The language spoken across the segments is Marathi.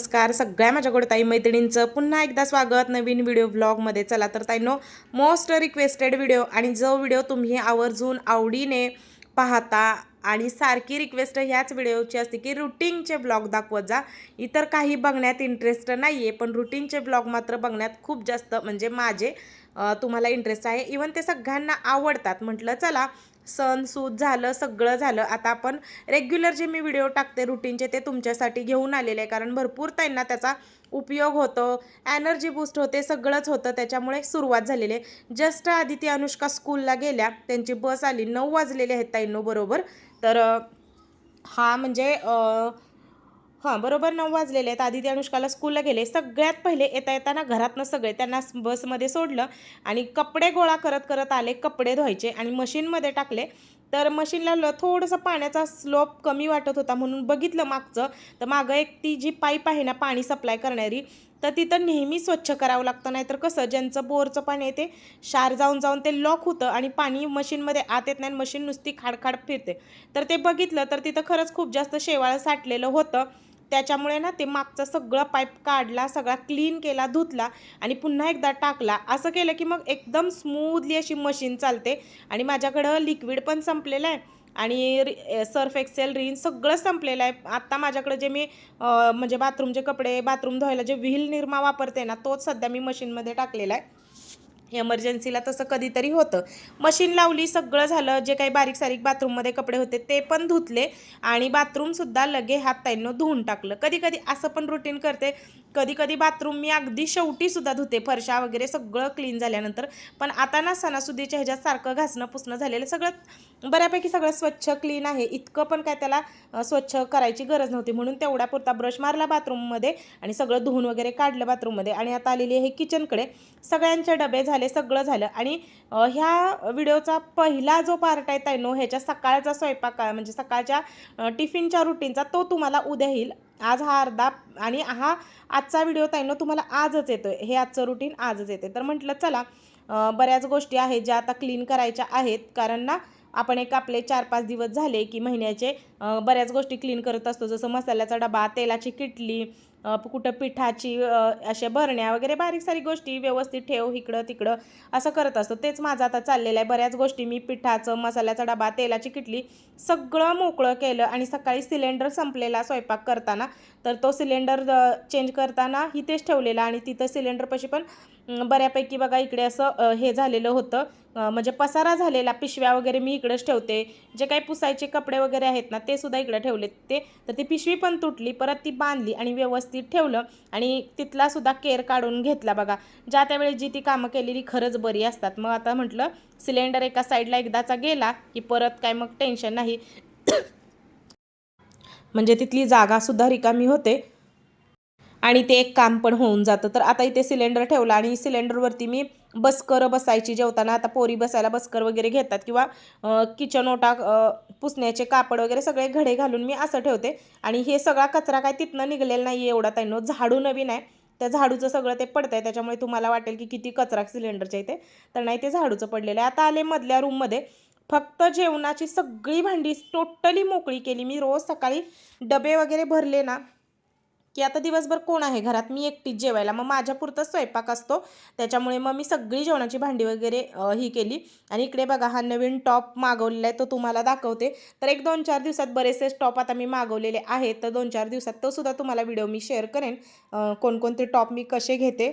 नमस्कार. सगळ्या माझ्या गोडताई मैत्रिणींचं पुन्हा एकदा स्वागत. नवीन व्हिडिओ ब्लॉगमध्ये चला तर ताईनो मोस्ट रिक्वेस्टेड व्हिडिओ आणि जो व्हिडिओ तुम्ही आवर्जून आवडीने पाहता आणि सारखी रिक्वेस्ट ह्याच व्हिडिओची असते की रुटीनचे ब्लॉग दाखवत जा. इतर काही बघण्यात इंटरेस्ट नाही आहे पण रुटीनचे ब्लॉग मात्र बघण्यात खूप जास्त म्हणजे माझे तुम्हाला इंटरेस्ट आहे. इवन ते सगळ्यांना आवडतात. म्हटलं चला सण सूत झालं सगळं झालं. आता आपण रेग्युलर जे मी व्हिडिओ टाकते रुटीनचे ते तुमच्यासाठी घेऊन आलेले आहे. कारण भरपूर त्यांना त्याचा उपयोग होतो. एनर्जी बूस्ट होते सगळंच होतं. त्याच्यामुळे सुरुवात झालेली आहे. जस्ट आधी ती अनुष्का स्कूलला गेल्या. त्यांची बस आली. नऊ वाजलेले आहेत ताईंनो बरोबर. तर हा म्हणजे हां बरोबर. नऊ वाजलेले आहेत. आधी ते अनुष्काला स्कूलला गेले. सगळ्यात पहिले येता येताना घरातनं सगळे त्यांना बसमध्ये सोडलं आणि कपडे गोळा करत करत आले कपडे धुवायचे आणि मशीनमध्ये टाकले. तर मशीनला ल थोडंसं पाण्याचा स्लोप कमी वाटत होता म्हणून बघितलं मागचं. तर मागं एक ती जी पाईप आहे ना पाणी सप्लाय करणारी तर तिथं नेहमी स्वच्छ करावं लागतं. नाहीतर कसं ज्यांचं बोरचं पाणी आहे ते शार जाऊन जाऊन ते लॉक होतं आणि पाणी मशीनमध्ये आत येत नाही मशीन नुसती खाडखाड फिरते. तर ते बघितलं तर तिथं खरंच खूप जास्त शेवाळ साठलेलं होतं. त्याच्यामुळे ना ते मागचं सगळं पाईप काढला सगळा क्लीन केला धुतला आणि पुन्हा एकदा टाकला. असं केलं की मग एकदम स्मूथली अशी मशीन चालते आणि माझ्याकडं लिक्विड पण संपलेलं आहे आणि रि सर्फ एक्सेल रिन सगळं संपलेलं आहे. आत्ता माझ्याकडे जे मी म्हणजे बाथरूमचे कपडे बाथरूम धुवायला जे व्हील निरमा वापरते ना तोच सध्या मी मशीनमध्ये टाकलेला आहे. एमर्जन्सीला तसं कधीतरी होतं. मशीन लावली सगळं झालं जे काही बारीक सारीक बाथरूममध्ये कपडे होते ते पण धुतले आणि बाथरूमसुद्धा लगे हात ताईंनो धुवून टाकलं. कधी कधी असं पण रुटीन करते कधी कधी बाथरूम मी अगदी शेवटीसुद्धा धुते. फरशा वगैरे सगळं क्लीन झाल्यानंतर. पण आता ना सणासुदीच्या ह्याच्यात सारखं घासणं पुसणं झालेलं सगळं बऱ्यापैकी सगळं स्वच्छ क्लीन आहे. इतकं पण काय त्याला स्वच्छ करायची गरज नव्हती. म्हणून तेवढ्या पुरता ब्रश मारला बाथरूममध्ये आणि सगळं धुवून वगैरे काढलं बाथरूममध्ये. आणि आता आलेली आहे किचनकडे सगळ्यांचे डबे झाले सगळं झालं. आणि ह्या व्हिडिओचा पहिला जो पार्ट आहे ताईनो ह्याच्या सकाळचा स्वयंपाक म्हणजे सकाळच्या टिफिनच्या रुटीनचा तो तुम्हाला उद्या येईल. आज हा अर्धा आणि हा आजचा व्हिडिओ ताईनो तुम्हाला आजच येतो हे आजचं रुटीन आजच येते तर म्हटलं चला बऱ्याच गोष्टी आहेत ज्या आता क्लीन करायच्या आहेत. कारण ना आपण एक आपले चार पाच दिवस झाले की महिन्याचे बऱ्याच गोष्टी क्लीन करत असतो. जसं मसाल्याचा डबा तेलाची किटली कुठं पिठाची अशा भरण्या वगैरे बारीक सारी गोष्टी व्यवस्थित ठेव इकडं तिकडं असं करत असतो. तेच माझं आता चाललेलं आहे. बऱ्याच गोष्टी मी पिठाचं मसाल्याचा डबा तेलाची किटली सगळं मोकळं केलं आणि सकाळी सिलेंडर संपलेला स्वयंपाक करताना. तर तो सिलेंडर चेंज करताना इथेच ठेवलेला आणि तिथं सिलेंडरपाशी पण बऱ्यापैकी बघा इकडे असं हे झालेलं होतं. म्हणजे पसारा झालेला पिशव्या वगैरे मी इकडेच ठेवते. जे काही पुसायचे कपडे वगैरे आहेत ना ते सुद्धा इकडे ठेवले ते. तर ती पिशवी पण तुटली परत ती बांधली आणि व्यवस्थित ठेवलं. आणि तिथला सुद्धा केअर काढून घेतला बघा. ज्या त्यावेळी जी ती कामं केलेली खरंच बरी असतात. मग आता म्हटलं सिलेंडर एका साईडला एकदाचा गेला की परत काय मग टेन्शन नाही. म्हणजे तिथली जागासुद्धा रिकामी होते. आणि ते एक काम पण होऊन जातं. तर आता इथे सिलेंडर ठेवला आणि सिलेंडरवरती मी बसकर बसायची जेवताना आता पोरी बसायला बसकर वगैरे घेतात किंवा किचन ओटा पुसण्याचे कापड वगैरे सगळे घडे घालून मी असं ठेवते. आणि हे सगळा कचरा काय तिथनं निघलेला नाही आहे एवढा ताईनो. झाडू नवीन आहे. त्या झाडूचं सगळं ते पडतं आहे त्याच्यामुळे तुम्हाला वाटेल की किती कचरा सिलेंडरच्या इथे. तर नाही ते झाडूचं पडलेलं आहे. आता आले मधल्या रूममध्ये. फक्त जेवणाची सगळी भांडी टोटली मोकळी केली. मी रोज सकाळी डबे वगैरे भरले ना की आता दिवसभर कोण आहे घरात? मी एकटीच जेवायला. मग माझ्यापुरतं स्वयंपाक असतो. त्याच्यामुळे मग मी सगळी जेवणाची भांडी वगैरे ही केली. आणि इकडे बघा हा नवीन टॉप मागवलेला आहे तो तुम्हाला दाखवते. तर एक दोन चार दिवसात बरेचसे टॉप आता मी मागवलेले आहेत. तर दोन चार दिवसात तो सुद्धा तुम्हाला व्हिडिओ मी शेअर करेन. कोणकोणते टॉप मी कसे घेते.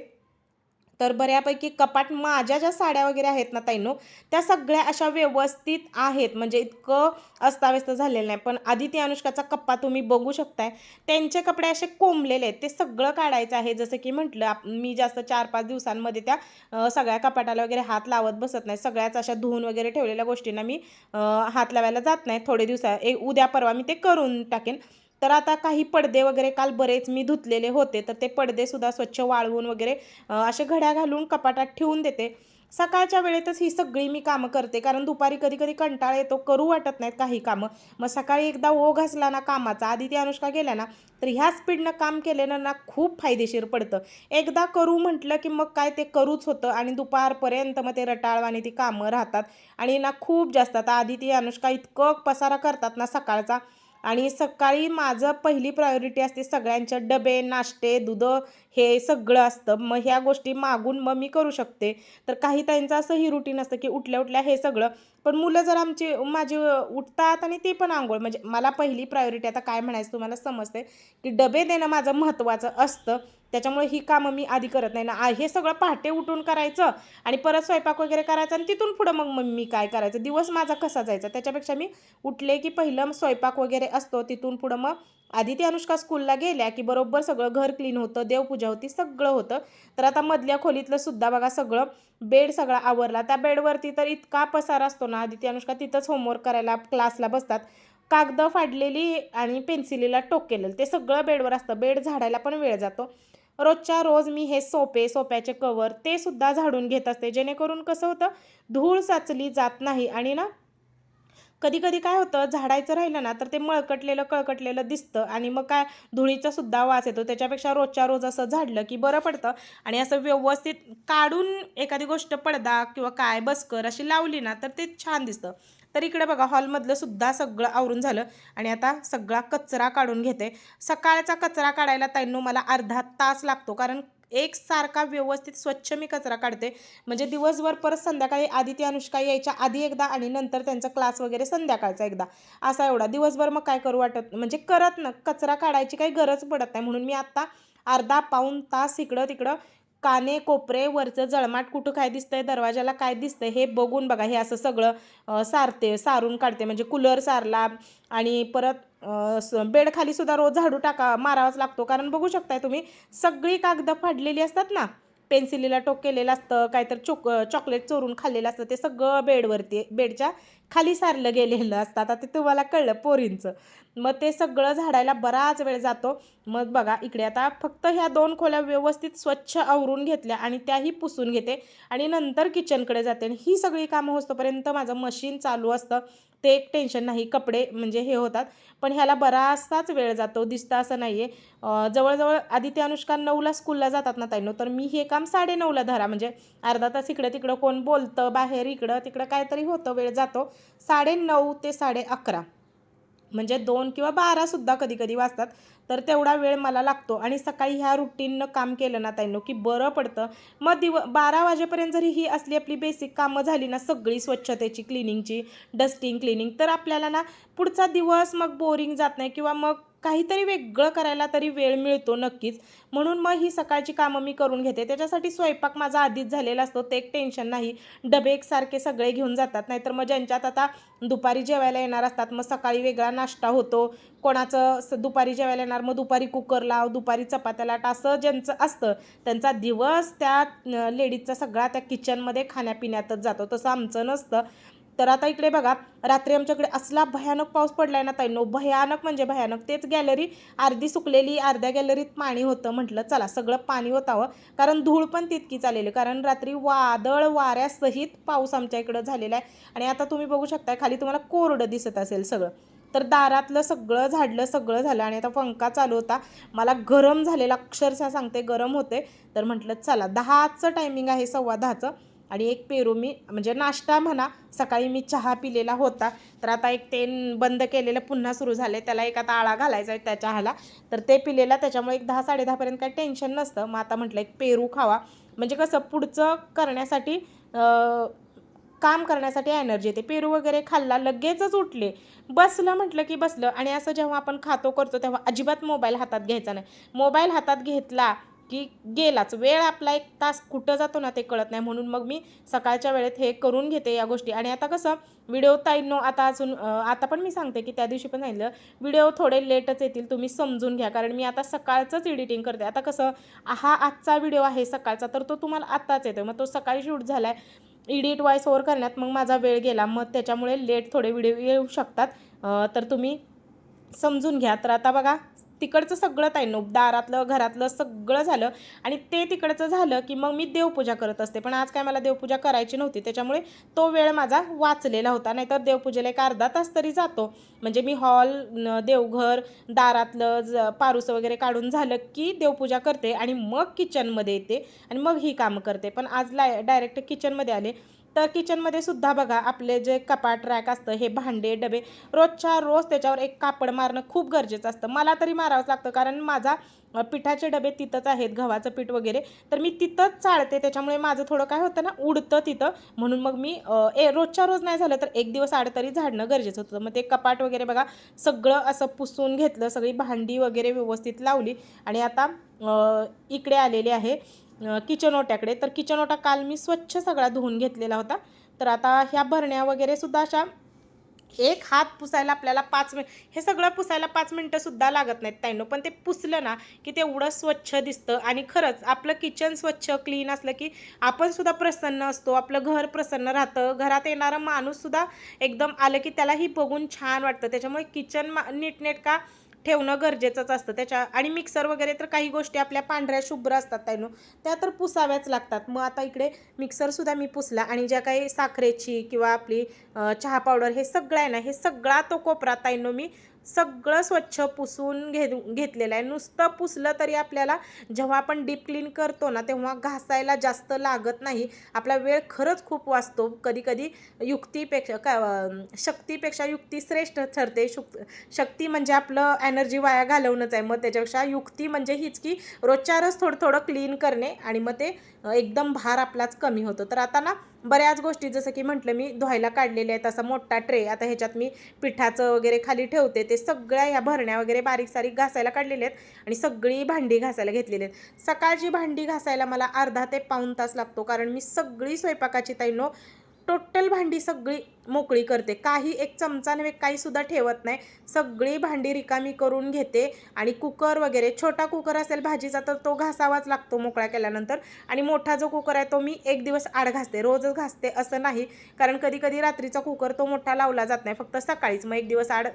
तर बऱ्यापैकी कपाट माझ्या ज्या साड्या वगैरे आहेत ना ताईनो त्या सगळ्या अशा व्यवस्थित आहेत. म्हणजे इतकं अस्ताव्यस्त झालेलं नाही. पण आधी ती अनुष्काचा कप्पा तुम्ही बघू शकताय. त्यांचे कपडे असे कोंबलेले आहेत. ते सगळं काढायचं आहे. जसं की म्हटलं आप मी जास्त चार पाच दिवसांमध्ये त्या सगळ्या कपाटाला वगैरे हात लावत बसत नाही. सगळ्याच अशा धुवून वगैरे ठेवलेल्या गोष्टींना मी हात लावायला जात नाही. थोडे दिवसा ए उद्या परवा मी ते करून टाकेन. तर आता काही पडदे वगैरे काल बरेच मी धुतलेले होते तर ते पडदेसुद्धा स्वच्छ वाळवून वगैरे असे घड्या घालून कपाटात ठेवून देते. सकाळच्या वेळेतच ही सगळी मी कामं करते कारण दुपारी कधी कधी कंटाळा येतो करू वाटत नाहीत काही कामं. मग सकाळी एकदा ओ घासला ना कामाचा आधी ती अनुष्का गेल्या ना तर ह्या स्पीडनं काम केल्यानं ना खूप फायदेशीर पडतं. एकदा करू म्हटलं की मग काय ते करूच होतं आणि दुपारपर्यंत मग ते रटाळवाणी ती कामं राहतात. आणि ना खूप जास्त आता आधी ती अनुष्का इतकं पसारा करतात ना सकाळचा आणि सकाळी माझं पहिली प्रायोरिटी असते सगळ्यांच्या डबे नाश्ते दूध हे सगळं असतं. मग ह्या गोष्टी मागून मग मी करू शकते. तर काही त्यांचं असंही रुटीन असतं की उठल्या उठल्या हे सगळं पण मुलं जर आमची माझी उठतात आणि ती पण आंघोळ. म्हणजे मला पहिली प्रायोरिटी आता काय म्हणायचं तुम्हाला समजते की डबे देणं माझं महत्त्वाचं असतं. त्याच्यामुळे ही कामं मी आधी करत नाही. ना हे सगळं पहाटे उठून करायचं आणि परत स्वयंपाक वगैरे करायचा आणि तिथून पुढं मग मग मी काय करायचं? दिवस माझा कसा जायचा? त्याच्यापेक्षा मी उठले की पहिलं स्वयंपाक वगैरे असतो तिथून पुढं मग आधी ती अनुष्का स्कूलला गेल्या की बरोबर सगळं घर क्लीन होतं देवपूजा होती सगळं होतं. तर आता मधल्या खोलीतलं सुद्धा बघा सगळं बेड सगळा आवरला. त्या बेडवरती तर इतका पसार असतो ना आदिती अनुष्का तिथंच होमवर्क करायला क्लासला बसतात. कागदं फाडलेली आणि पेन्सिलीला टोक केलेलं ते सगळं बेडवर असतं. बेड झाडायला पण वेळ जातो. रोजच्या रोज मी हे सोपे सोप्याचे कवर ते सुद्धा झाडून घेत असते. जेणेकरून कसं होतं धूळ साचली जात नाही आणि ना कधी कधी काय होतं झाडायचं राहिलं ना तर ते मळकटलेलं कळकटलेलं दिसतं आणि मग काय धुळीचा सुद्धा वास येतो. त्याच्यापेक्षा रोजच्या रोज असं झाडलं की बरं पडतं आणि असं व्यवस्थित काढून एखादी गोष्ट पडदा किंवा काय बसकर अशी लावली ना तर ते छान दिसतं. तर इकडे बघा हॉलमधलं सुद्धा सगळं आवरून झालं आणि आता सगळा कचरा काढून घेते. सकाळचा कचरा काढायला ताईंनो मला अर्धा तास लागतो कारण एकसारखा व्यवस्थित स्वच्छ मी कचरा काढते. म्हणजे दिवसभर परत संध्याकाळी आधी ती अनुष्का यायच्या आधी एकदा आणि नंतर त्यांचा क्लास वगैरे संध्याकाळचा एकदा. असा एवढा. दिवसभर मग काय करू वाटत म्हणजे करत ना कचरा काढायची काही गरज पडत नाही. म्हणून मी आत्ता अर्धा पाऊण तास इकडं तिकडं काने कोपरे वरचं जळमाट कुठं काय दिसतंय दरवाजाला काय दिसतंय हे बघून बघा हे असं सगळं सारते सारून काढते. म्हणजे कूलर सारला आणि परत बेडखालीसुद्धा रोज झाडू टाका मारावाच लागतो. कारण बघू शकताय तुम्ही सगळी कागदं फाडलेली असतात ना पेन्सिलीला टोक केलेलं असतं काहीतरी चोक चॉकलेट चोरून खाल्लेलं असतं ते सगळं बेडवरती बेडच्या खाली सारलं गेलेलं असतं. आता ते तुम्हाला कळलं पोरींचं. मग ते सगळं झाडायला बराच वेळ जातो. मग बघा इकडे आता फक्त ह्या दोन खोल्या व्यवस्थित स्वच्छ आवरून घेतल्या आणि त्याही पुसून घेते. आणि नंतर किचनकडे जाते आणि ही सगळी कामं होतोपर्यंत माझं मशीन चालू असतं. ते एक टेन्शन नाही कपडे म्हणजे हे होतात. पण ह्याला बराचसाच वेळ जातो दिसता असं नाही आहे जवळजवळ आधी ते अनुष्का नऊला स्कूलला जातात ना ताईनो तर मी हे काम साडेनऊला धरा. म्हणजे अर्धा तास इकडं तिकडं कोण बोलतं बाहेर इकडं तिकडं काहीतरी होतं वेळ जातो. साडे नऊ ते साडे अकरा म्हणजे दोन किंवा बारासुद्धा कधी कधी वाजतात. तर तेवढा वेळ मला लागतो. आणि सकाळी ह्या रुटीननं काम केलं ना ताईनो की बरं पडतं. मग दिव बारा वाजेपर्यंत जरी ही असली आपली बेसिक कामं झाली ना सगळी स्वच्छतेची क्लिनिंगची डस्टिंग क्लिनिंग तर आपल्याला ना पुढचा दिवस मग बोरिंग जात नाही किंवा मग काहीतरी वेगळं करायला तरी वेळ मिळतो नक्कीच. म्हणून मग ही सकाळची कामं मी करून घेते. त्याच्यासाठी स्वयंपाक माझा आधीच झालेला असतो. ते एक टेन्शन नाही. डबे एकसारखे सगळे घेऊन जातात. नाहीतर मग ज्यांच्यात आता दुपारी जेवायला येणार असतात मग सकाळी वेगळा नाश्ता होतो. कोणाचं स दुपारी जेवायला येणार मग दुपारी कुकर लाव दुपारी चपात्या लाट असं ज्यांचं असतं त्यांचा दिवस त्या लेडीजचा सगळा त्या किचनमध्ये खाण्यापिण्यातच जातो. तसं आमचं नसतं. तर आता इकडे बघा रात्री आमच्याकडे असला भयानक पाऊस पडलाय ना ताईनो भयानक म्हणजे भयानक. तेच गॅलरी अर्धी सुकलेली अर्ध्या गॅलरीत पाणी होतं म्हटलं चला सगळं पाणी होतावं कारण धूळ पण तितकीच आलेली कारण रात्री वादळ वाऱ्यासहित पाऊस आमच्या इकडं झालेला आहे. आणि आता तुम्ही बघू शकताय खाली तुम्हाला कोरडं दिसत असेल सगळं. तर दारातलं सगळं झाडलं सगळं झालं आणि आता पंखा चालू होता. मला गरम झालेला अक्षरशः सांगते गरम होते. तर म्हटलं चला दहाचं टायमिंग आहे सव्वा दहाचं. आणि एक पेरू मी म्हणजे नाश्ता म्हणा सकाळी मी चहा पिलेला होता. तर आता एक ते बंद केलेलं पुन्हा सुरू झालं त्याला एक आता आळा घालायचा आहे त्या चहाला. तर ते पिलेला त्याच्यामुळे एक दहा साडेदहापर्यंत काही टेन्शन नसतं. मग आता म्हटलं एक पेरू खावा. म्हणजे कसं पुढचं करण्यासाठी काम करण्यासाठी एनर्जी येते. पेरू वगैरे खाल्ला लगेचच उठले. बसलं म्हटलं की बसलं. आणि असं जेव्हा आपण खातो करतो तेव्हा अजिबात मोबाईल हातात घ्यायचा नाही. मोबाईल हातात घेतला की गेलाच. वेळ आपला एक तास कुठं जातो ना ते कळत नाही. म्हणून मग मी सकाळच्या वेळेत हे करून घेते या गोष्टी. आणि आता कसं व्हिडिओ ताईनो आता अजून आता पण मी सांगते की त्या दिवशी पण सांगितलं व्हिडिओ थोडे लेटच येतील तुम्ही समजून घ्या. कारण मी आता सकाळचंच एडिटिंग करते. आता कसं हा आजचा व्हिडिओ आहे सकाळचा तर तो तुम्हाला आत्ताच येतो मग तो सकाळी शूट झाला आहे एडिट वॉइस ओव्हर करण्यात मग माझा वेळ गेला. मग त्याच्यामुळे लेट थोडे व्हिडिओ येऊ शकतात. तर तुम्ही समजून घ्या. तर आता बघा तिकडचं सगळं ताईनो दारातलं घरातलं सगळं झालं. आणि ते तिकडचं झालं की मग मी देवपूजा करत असते. पण आज काय मला देवपूजा करायची नव्हती. त्याच्यामुळे तो वेळ माझा वाचलेला होता. नाहीतर देवपूजेला एक अर्धा तास तरी जातो. म्हणजे मी हॉल देवघर दारातलं ज पारूस वगैरे काढून झालं की देवपूजा करते आणि मग किचनमध्ये येते आणि मग ही कामं करते. पण आज लाय डायरेक्ट किचनमध्ये आले. तर किचनमध्ये सुद्धा बघा आपले जे कपाट रॅक असतं हे भांडे डबे रोजच्या रोज त्याच्यावर एक कापड मारणं खूप गरजेचं असतं. मला तरी मारावंच लागतं कारण माझा पिठाचे डबे तिथंच आहेत गव्हाचं पीठ वगैरे. तर मी तिथंच चाळते त्याच्यामुळे माझं थोडं काय होतं ना उडतं तिथं. म्हणून मग मी ए रोजच्या रोज नाही झालं तर एक दिवस आड तरी झाडणं गरजेचं होतं. मग ते कपाट वगैरे बघा सगळं असं पुसून घेतलं सगळी भांडी वगैरे व्यवस्थित लावली. आणि आता इकडे आलेली आहे किचन ओट्याकडे. तर किचन ओटा काल मी स्वच्छ सगळा धुवून घेतलेला होता. तर आता ह्या भरण्या वगैरे सुद्धा अशा एक हात पुसायला आपल्याला पाच मिन हे सगळं पुसायला पाच मिनटंसुद्धा लागत नाहीत ताईंनो. पण ते पुसलं ना की तेवढं स्वच्छ दिसतं. आणि खरंच आपलं किचन स्वच्छ क्लीन असलं की आपण सुद्धा प्रसन्न असतो. आपलं घर प्रसन्न राहतं. घरात येणारा माणूससुद्धा एकदम आलं की त्यालाही बघून छान वाटतं. त्याच्यामुळे किचन मा नीटनेटका ठेवणं गरजेचंच असतं. त्याच्या आणि मिक्सर वगैरे तर काही गोष्टी आपल्या पांढऱ्या शुभ्र असतात ताईनो. त्या तर पुसाव्याच लागतात. मग आता इकडे मिक्सरसुद्धा मी पुसला आणि ज्या काही साखरेची किंवा आपली चहा पावडर हे सगळं आहे ना हे सगळा तो कोपरा ताईनो मी सगळं स्वच्छ पुसून घे घेतलेलं आहे. नुसतं पुसलं तरी आपल्याला जेव्हा आपण डीप क्लीन करतो ना तेव्हा घासायला जास्त लागत नाही. आपला वेळ खरंच खूप वाचतो. कधीकधी युक्तीपेक्षा का शक्तीपेक्षा युक्ती श्रेष्ठ ठरते. शुक शक्ती म्हणजे आपलं एनर्जी वाया घालवणंच आहे. मग त्याच्यापेक्षा युक्ती म्हणजे हीच की रोजच्या रोज थोडं थोडं क्लीन करणे आणि मग ते एकदम भार आपलाच कमी होतो. तर आता ना बऱ्याच गोष्टी जसं की म्हटलं मी धुवायला काढलेल्या आहेत असा मोठा ट्रे आता ह्याच्यात मी पिठाचं वगैरे खाली ठेवते ते सगळ्या ह्या भरण्या वगैरे बारीक सारीक घासायला काढलेल्या आहेत आणि सगळी भांडी घासायला घेतलेली आहेत. सकाळची भांडी घासायला मला अर्धा ते पाऊण तास लागतो कारण मी सगळी स्वयंपाकाची ताईनो टोटल भांडी सगळी मोकळी करते. काही एक चमचा नव्हे काहीसुद्धा ठेवत नाही. सगळी भांडी रिकामी करून घेते आणि कुकर वगैरे छोटा कुकर असेल भाजीचा तर तो घासावाच लागतो मोकळा केल्यानंतर. आणि मोठा जो कुकर आहे तो मी एक दिवस आड घासते. रोजच घासते असं नाही. कारण कधी कधी रात्रीचा कुकर तो मोठा लावला जात नाही. फक्त सकाळीच मग एक दिवस आड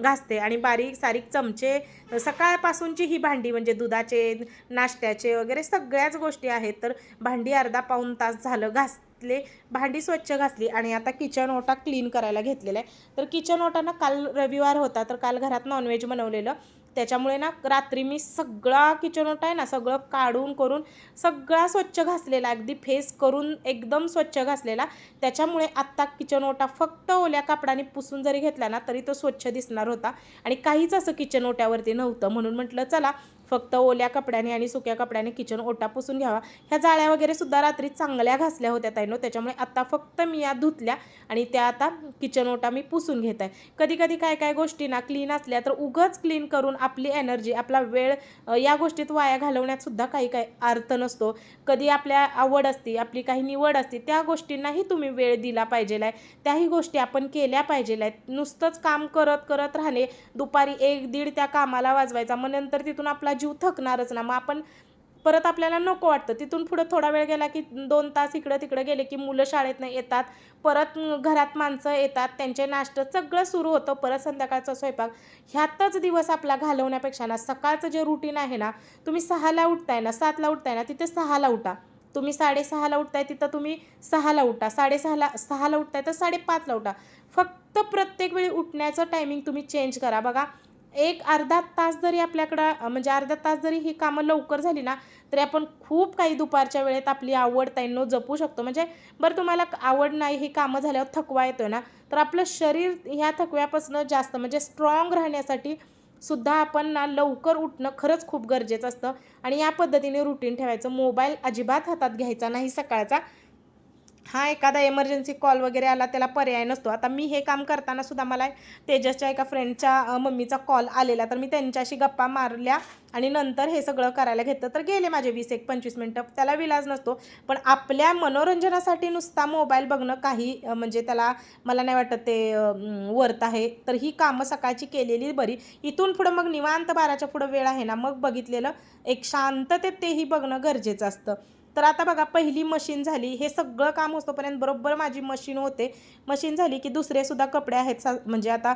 घासते. आणि बारीक सारीक चमचे सकाळपासूनची ही भांडी म्हणजे दुधाचे नाश्त्याचे वगैरे सगळ्याच गोष्टी आहेत. तर भांडी अर्धा पाऊण तास झालं घासले भांडी स्वच्छ घासली आणि आता किचन ओटा क्लीन करायला घेतलेला आहे तर किचन ओटा ना काल रविवार होता तर काल घरात नॉनव्हेज बनवलेलं. त्याच्यामुळे ना रात्री मी सगळा किचन ओटा आहे ना सगळं काढून करून सगळा स्वच्छ घासलेला अगदी फेस करून एकदम स्वच्छ घासलेला. त्याच्यामुळे आत्ता किचन ओटा फक्त ओल्या कापडाने पुसून जरी घेतला ना तरी तो स्वच्छ दिसणार होता. आणि काहीच असं किचन ओट्यावरती नव्हतं. म्हणून म्हटलं चला फक्त ओल्या कपड्याने आणि सुक्या कपड्याने किचन ओटा पुसून घ्यावा. ह्या जाळ्या वगैरे सुद्धा रात्री चांगल्या घासल्या होत्या ताईनो. त्याच्यामुळे आता फक्त मी या धुतल्या आणि त्या आता किचन ओटा मी पुसून घेत आहे. कधी कधी काय काय गोष्टी ना क्लीन असल्या तर उगच क्लीन करून आपली एनर्जी आपला वेळ या गोष्टीत वाया घालवण्यात सुद्धा काही काही अर्थ नसतो. कधी आपल्या आवड असती आपली काही निवड असते त्या गोष्टींनाही तुम्ही वेळ दिला पाहिजेला आहे. त्याही गोष्टी आपण केल्या पाहिजेल्या आहेत. नुसतंच काम करत करत राहणे दुपारी एक दीड त्या कामाला वाजवायचा मग नंतर तिथून आपला जीव थकणारच ना. मग आपण परत आपल्याला नको वाटतं. तिथून पुढं थोडा वेळ गेला की दोन तास इकडं तिकडं गेले की मुलं शाळेतनं येतात. परत घरात माणसं येतात. त्यांचे नाश्तं सगळं सुरू होतं. परत संध्याकाळचा स्वयंपाक. ह्यातच दिवस आपला घालवण्यापेक्षा ना सकाळचं जे रुटीन आहे ना तुम्ही सहाला उठताय ना सातला उठताय ना तिथे सहाला उठा. तुम्ही साडेसहाला उठताय तिथं तुम्ही सहाला उठा. साडेसहाला सहाला उठताय तर साडेपाचला उठा. फक्त प्रत्येक वेळी उठण्याचं टायमिंग तुम्ही चेंज करा. बघा एक अर्धा तास जरी आपल्याकडं म्हणजे अर्धा तास जरी ही कामं लवकर झाली ना तरी आपण खूप काही दुपारच्या वेळेत आपली आवड ताईंनो जपू शकतो. म्हणजे बरं तुम्हाला आवड नाही ही कामं झाल्यावर थकवा येतो ना तर आपलं शरीर ह्या थकव्यापासून जास्त म्हणजे स्ट्रॉंग राहण्यासाठी सुद्धा आपण ना लवकर उठणं खरंच खूप गरजेचं असतं. आणि या पद्धतीने रुटीन ठेवायचं. मोबाईल अजिबात हातात घ्यायचा नाही सकाळचा. हा एखादा एमर्जन्सी कॉल वगैरे आला त्याला पर्याय नसतो. आता मी हे काम करताना सुद्धा मला तेजसच्या एका फ्रेंडच्या मम्मीचा कॉल आलेला. तर मी त्यांच्याशी गप्पा मारल्या आणि नंतर हे सगळं करायला घेतलं. तर गेले माझे वीस एक पंचवीस मिनटं. त्याला विलाज नसतो. पण आपल्या मनोरंजनासाठी नुसता मोबाईल बघणं काही म्हणजे त्याला मला नाही वाटत ते वर्थ आहे. तर ही कामं सकाळची केलेली बरी. इथून पुढं मग निवांत बाराच्या पुढं वेळ आहे ना मग बघितलेलं एक शांततेत तेही बघणं गरजेचं असतं. तर आता बघा पहिली मशीन झाली हे सगळं काम होतोपर्यंत बरोबर माझी मशीन होते. मशीन झाली की दुसरेसुद्धा कपडे आहेत सा म्हणजे आता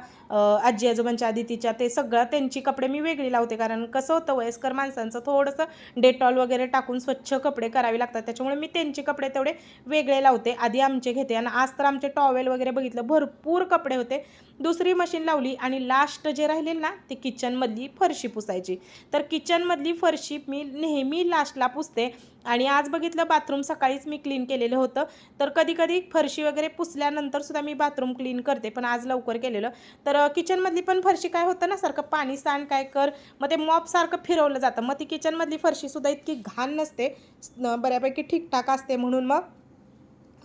आजी आजोबांच्या आधी तिच्या ते सगळं त्यांची कपडे मी वेगळी लावते. कारण कसं होतं वयस्कर माणसांचं थोडंसं डेटॉल वगैरे टाकून स्वच्छ कपडे करावे लागतात. त्याच्यामुळे मी त्यांचे कपडे तेवढे वेगळे लावते. आधी आमचे घेते आणि आज तर आमचे टॉवेल वगैरे बघितलं भरपूर कपडे होते. दुसरी मशीन लावली आणि लास्ट जे राहिले ना ते किचनमधली फरशी पुसायची. तर किचनमधली फरशी मी नेहमी लास्टला पुसते. आणि आज बघितलं बाथरूम सकाळीच मी क्लीन केलेलं होतं. तर कधी कधी फरशी वगैरे पुसल्यानंतर सुद्धा मी बाथरूम क्लीन करते पण आज लवकर केलेलं. तर किचनमधली पण फरशी काय होतं ना सारखं पाणी सांड काय कर मग ते मॉपसारखं फिरवलं जातं. मग ती किचनमधली फरशीसुद्धा इतकी घाण नसते बऱ्यापैकी ठीकठाक असते म्हणून मग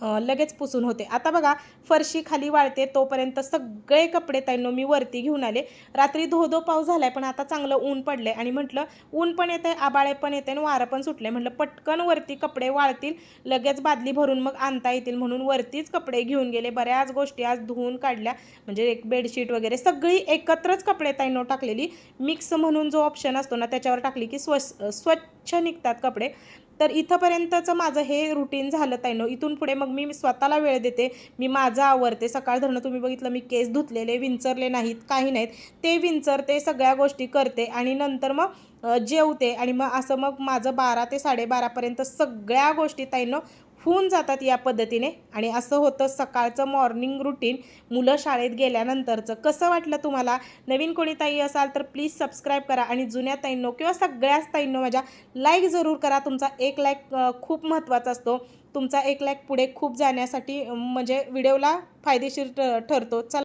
लगेच पुसून होते. आता बघा फरशी खाली वाळते तोपर्यंत सगळे कपडे ताईंनो मी वरती घेऊन आले. रात्री धो धो पाऊस झालाय पण आता चांगलं ऊन पडलंय. आणि म्हटलं ऊन पण येते आबाळे पण येते आणि वारं पण सुटले म्हटलं पटकन वरती कपडे वाळतील लगेच बादली भरून मग आणता येतील म्हणून वरतीच कपडे घेऊन गेले. बऱ्याच गोष्टी आज धुवून काढल्या. म्हणजे एक बेडशीट वगैरे सगळी एकत्रच कपडे ताईंनो टाकलेली. मिक्स म्हणून जो ऑप्शन असतो ना त्याच्यावर टाकली की स्व स्वच्छ निघतात कपडे. तर इथंपर्यंतचं माझं हे रुटीन झालं ताईनो. इथून पुढे मग मी स्वतःला वेळ देते. मी माझं आवरते. सकाळ धरणं तुम्ही बघितलं मी केस धुतलेले विंचरले नाहीत काही नाहीत. ते विंचरते सगळ्या गोष्टी करते आणि नंतर मग जेवते आणि मग असं मग माझं बारा ते साडेबारापर्यंत सगळ्या गोष्टी ताईनं होऊन जातात या पद्धतीने. आणि असं होतं सकाळचं मॉर्निंग रुटीन मुलं शाळेत गेल्यानंतरचं. कसं वाटलं तुम्हाला? नवीन कोणी ताई असाल तर प्लीज सबस्क्राईब करा. आणि जुन्या ताईंनो किंवा सगळ्याच ताईंनो माझ्या लाईक जरूर करा. तुमचा एक लाईक खूप महत्त्वाचा असतो. तुमचा एक लाईक पुढे खूप जाण्यासाठी म्हणजे व्हिडिओला फायदेशीर ठरतो. चला.